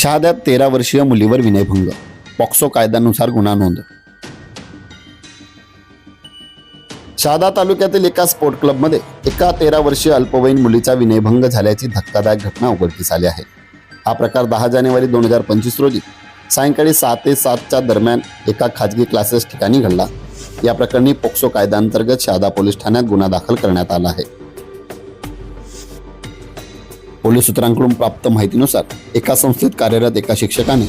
शहाद्यात तेरा वर्षीय मुलीवर विनयभंग. पॉक्सो कायद्यानुसार गुन्हा नोंद. शहादा तालुक्यातील एका स्पोर्ट क्लबमध्ये एका तेरा वर्षीय अल्पवयीन मुलीचा विनयभंग झाल्याची धक्कादायक घटना उघडकीस आली आहे. हा प्रकार दहा जानेवारी दोन हजार पंचवीस रोजी सायंकाळी सहा ते सातच्या दरम्यान एका खाजगी क्लासेस ठिकाणी घडला. या प्रकरणी पोक्सो कायद्याअंतर्गत शहादा पोलीस ठाण्यात गुन्हा दाखल करण्यात आला आहे. पोलीस सूत्रांकडून प्राप्त माहितीनुसार एका संस्थेत कार्यरत एका शिक्षकाने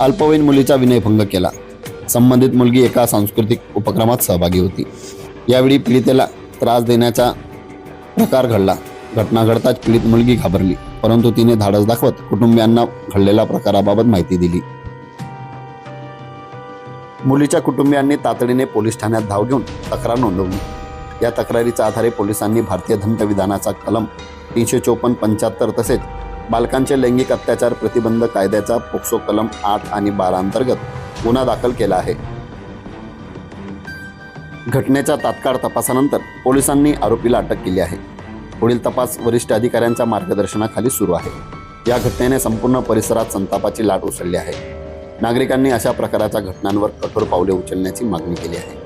अल्पवयीन मुलीचा विनयभंग केला. संबंधित मुलगी एका सांस्कृतिक उपक्रमात सहभागी होती. यावेळी पीडितेला त्रास देण्याचा प्रकार घडला. घटना घडताच पीडित मुलगी घाबरली परंतु तिने धाडस दाखवत कुटुंबियांना घडलेल्या प्रकाराबाबत माहिती दिली. मुलीच्या कुटुंबियांनी तातडीने पोलीस ठाण्यात धाव घेऊन तक्रार नोंदवली. या तक्रारीच्या आधारे पोलिसांनी भारतीय दंतविधानाचा कलम तीनशे चोपन्न पंच्याहत्तर तसेच बालकांचे लैंगिक अत्याचार प्रतिबंध कायद्याचा पोक्सो कलम आठ आणि बारा अंतर्गत गुन्हा दाखल केला आहे. घटनेच्या तात्काळ तपासानंतर पोलिसांनी आरोपीला अटक केली आहे. पुढील तपास वरिष्ठ अधिकाऱ्यांच्या मार्गदर्शनाखाली सुरू आहे. या घटनेने संपूर्ण परिसरात संतापाची लाट उसळली आहे. नागरिकांनी अशा प्रकारच्या घटनांवर कठोर पावले उचलण्याची मागणी केली आहे.